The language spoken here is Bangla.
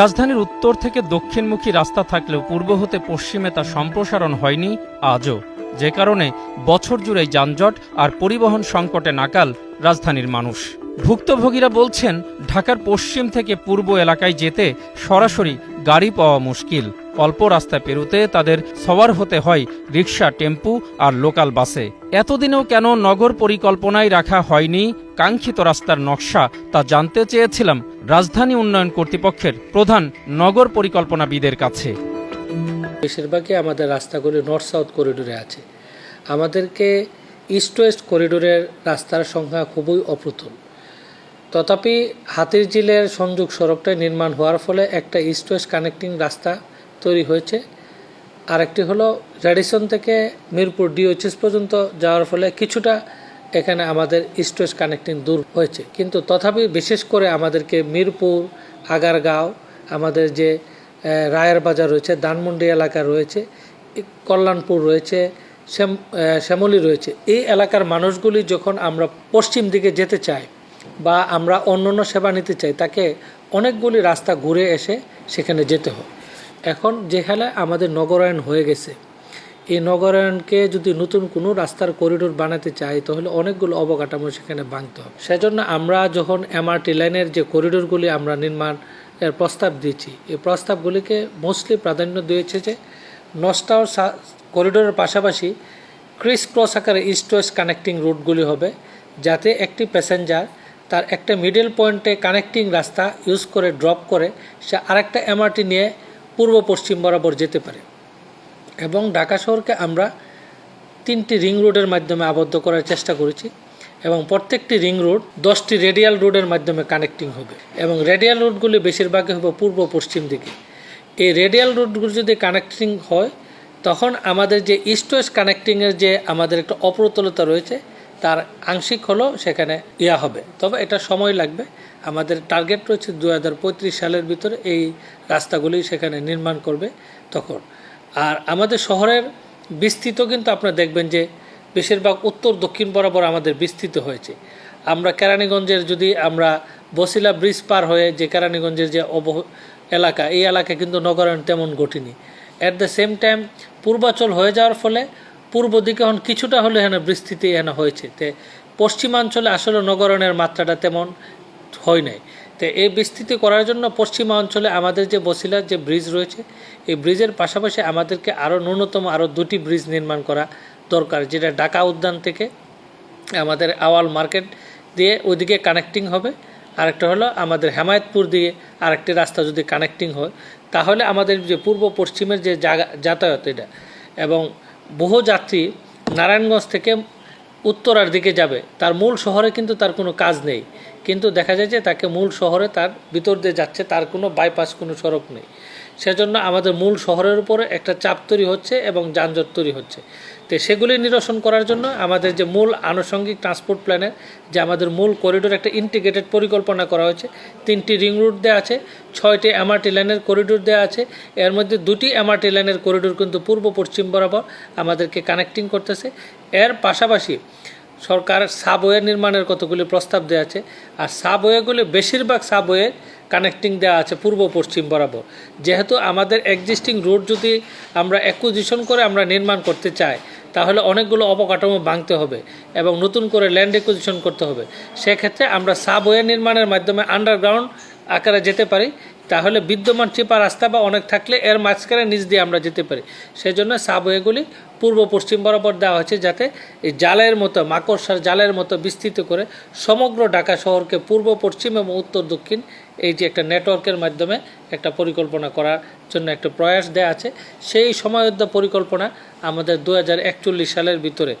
রাজধানীর উত্তর থেকে দক্ষিণমুখী রাস্তা থাকলেও পূর্ব হতে পশ্চিমে তা সম্প্রসারণ হয়নি আজও। যে কারণে বছর জুড়েই যানজট আর পরিবহন সংকটে নাকাল রাজধানীর মানুষ। ভুক্তভোগীরা বলছেন, ঢাকার পশ্চিম থেকে পূর্ব এলাকায় যেতে সরাসরি গাড়ি পাওয়া মুশকিল। অল্প রাস্তা পেরুতে তাদের সওয়ার হতে হয় রিক্সা টেম্পু আর লোকাল বাসে। এতদিনেও কেন নগর পরিকল্পনায় রাখা হয়নি কাঙ্ক্ষিত রাস্তার নকশা তা জানতে চেয়েছিলাম রাজধানী উন্নয়ন কর্তৃপক্ষের প্রধান নগর পরিকল্পনাবিদের কাছে। বেশিরভাগই আমাদের রাস্তাগুলি নর্থ সাউথ করিডোরে আছে। আমাদেরকে ইস্ট ওয়েস্ট করিডোরের রাস্তার সংখ্যা খুবই অপ্রতুল। তথাপি হাতিরঝিলের সংযোগ সড়কটা নির্মাণ হওয়ার ফলে একটা ইস্ট ওয়েস্ট কানেক্টিং রাস্তা তৈরি হয়েছে। আরেকটি হলো রেডিসন থেকে মিরপুর ডিওএইচএস পর্যন্ত যাওয়ার ফলে কিছুটা এখানে আমাদের ওয়েস্ট কানেক্টিং দূর হয়েছে। কিন্তু তথাপি বিশেষ করে আমাদেরকে মিরপুর, আগারগাঁও, আমাদের যে রায়ের বাজার রয়েছে, ধানমন্ডি এলাকা রয়েছে কল্যাণপুর রয়েছে শ্যামলী রয়েছে, এই এলাকার মানুষগুলি যখন আমরা পশ্চিম দিকে যেতে চাই বা আমরা অন্য অন্য সেবা নিতে চাই, তাকে অনেকগুলি রাস্তা ঘুরে এসে সেখানে যেতে হয়। এখন যেখানে আমাদের নগরায়ণ হয়ে গেছে। এই নগরায়ণকে যদি নতুন কোনো রাস্তার করিডোর বানাতে চাই তাহলে অনেকগুলো অবকাঠামো সেখানে ভাঙতে হবে। সেজন্য আমরা যখন এমআরটি লাইনের যে করিডোরগুলি আমরা নির্মাণ, এর প্রস্তাব দিয়েছি, এই প্রস্তাবগুলিকে মোস্টলি প্রাধান্য দিয়েছে যে নস্টাও করিডোরের পাশাপাশি ক্রিস ক্রস আকারে ইস্ট ওয়েস্ট কানেক্টিং রুটগুলি হবে, যাতে একটি প্যাসেঞ্জার তার একটা মিডল পয়েন্টে কানেক্টিং রাস্তা ইউজ করে ড্রপ করে, সে আরেকটা এমআরটি নিয়ে পূর্ব পশ্চিম বরাবর যেতে পারে। এবং ঢাকা শহরকে আমরা তিনটি রিং রোডের মাধ্যমে আবদ্ধ করার চেষ্টা করেছি এবং প্রত্যেকটি রিং রোড দশটি রেডিয়াল রোডের মাধ্যমে কানেক্টিং হবে। এবং রেডিয়াল রোডগুলি বেশিরভাগই হবে পূর্ব পশ্চিম দিকে। এই রেডিয়াল রোডগুলো যদি কানেক্টিং হয়, তখন আমাদের যে ইস্ট ওয়েস্ট কানেক্টিংয়ের যে আমাদের একটা অপ্রতুলতা রয়েছে তার আংশিক হলেও সেখানে ইয়া হবে। তবে এটা সময় লাগবে। আমাদের টার্গেট রয়েছে দু হাজার পঁয়ত্রিশ সালের ভিতরে এই রাস্তাগুলি সেখানে নির্মাণ করবে তখন। আর আমাদের শহরের বিস্তৃত কিন্তু আপনারা দেখবেন যে বেশিরভাগ উত্তর দক্ষিণ বরাবর আমাদের বিস্তৃত হয়েছে। আমরা কেরানীগঞ্জের যদি আমরা বসিলা ব্রিজ পার হয়ে যে কেরানীগঞ্জের যে অব, এলাকা, এই এলাকা কিন্তু নগরায়ণ তেমন ঘটেনি। At the same time Purbachal হয়ে যাওয়ার ফলে পূর্ব দিকে এখন কিছুটা হলে এখানে বিস্তৃতি এখানে হয়েছে। তে পশ্চিমাঞ্চলে আসলে নগরণের মাত্রাটা তেমন হয় নাই। তো এই বিস্তৃতি করার জন্য পশ্চিমা অঞ্চলে আমাদের যে বসিলার যে ব্রিজ রয়েছে, এই ব্রিজের পাশাপাশি আমাদেরকে আরও ন্যূনতম আরও দুটি ব্রিজ নির্মাণ করা দরকার, যেটা ঢাকা উদ্যান থেকে আমাদের আওয়াল মার্কেট দিয়ে ওইদিকে কানেক্টিং হবে। আরেকটা হলো আমাদের হেমায়তপুর দিয়ে আরেকটি রাস্তা যদি কানেক্টিং হয়, তাহলে আমাদের যে পূর্ব পশ্চিমের যে যাতায়াত এটা, এবং বহু যাত্রী নারায়ণগঞ্জ থেকে উত্তরার দিকে যাবে। তার মূল শহরে কিন্তু তার কোনো কাজ নেই। কিন্তু দেখা যায় যে তাকে মূল শহরে তার ভিতর দিয়ে যাচ্ছে, তার কোনো বাইপাস কোনো সড়ক নেই। সেজন্য আমাদের মূল শহরের উপরে একটা চাপ তৈরি হচ্ছে এবং যানজট তৈরি হচ্ছে। তো সেগুলি নিরসন করার জন্য আমাদের যে মূল আনুষঙ্গিক ট্রান্সপোর্ট প্ল্যানের যে আমাদের মূল করিডোর একটা ইন্টিগ্রেটেড পরিকল্পনা করা হয়েছে। তিনটি রিং রুট দেওয়া আছে, ছয়টি এমআরটি লাইনের করিডোর দেওয়া আছে। এর মধ্যে দুটি এমআরটি লাইনের করিডোর কিন্তু পূর্ব পশ্চিম বরাবর আমাদেরকে কানেক্টিং করতেছে। এর পাশাপাশি সরকার সাবওয়ে নির্মাণের কতগুলি প্রস্তাব দেওয়া আছে। আর সাবওয়েগুলি বেশিরভাগ সাবওয়ে কানেক্টিং দেওয়া আছে পূর্ব পশ্চিম বরাবর। যেহেতু আমাদের এক্সিস্টিং রোড যদি আমরা অ্যাকুজিশন করে আমরা নির্মাণ করতে চাই, তাহলে অনেকগুলো অবকাঠামো ভাঙতে হবে এবং নতুন করে ল্যান্ড অ্যাকুজিশন করতে হবে। সেক্ষেত্রে আমরা সাবওয়ে নির্মাণের মাধ্যমে আন্ডারগ্রাউন্ড আকারে যেতে পারি, তাহলে বিদ্যমান চিপা রাস্তা বা অনেক থাকলে এর মাঝখানে নিচ দিয়ে আমরা যেতে পারি। সেই জন্য সাবওয়েগুলি পূর্ব পশ্চিম বরাবর দেওয়া হয়েছে যাতে এই জালের মতো, মাকড়সার জালের মতো বিস্তৃত করে সমগ্র ঢাকা শহরকে পূর্ব, পশ্চিম এবং উত্তর, দক্ষিণ এই যে একটা নেটওয়ার্কের মাধ্যমে একটা পরিকল্পনা করার জন্য একটা প্রয়াস দেওয়া আছে। সেই সময়ের পরিকল্পনা আমাদের দু হাজার একচল্লিশ সালের ভিতরে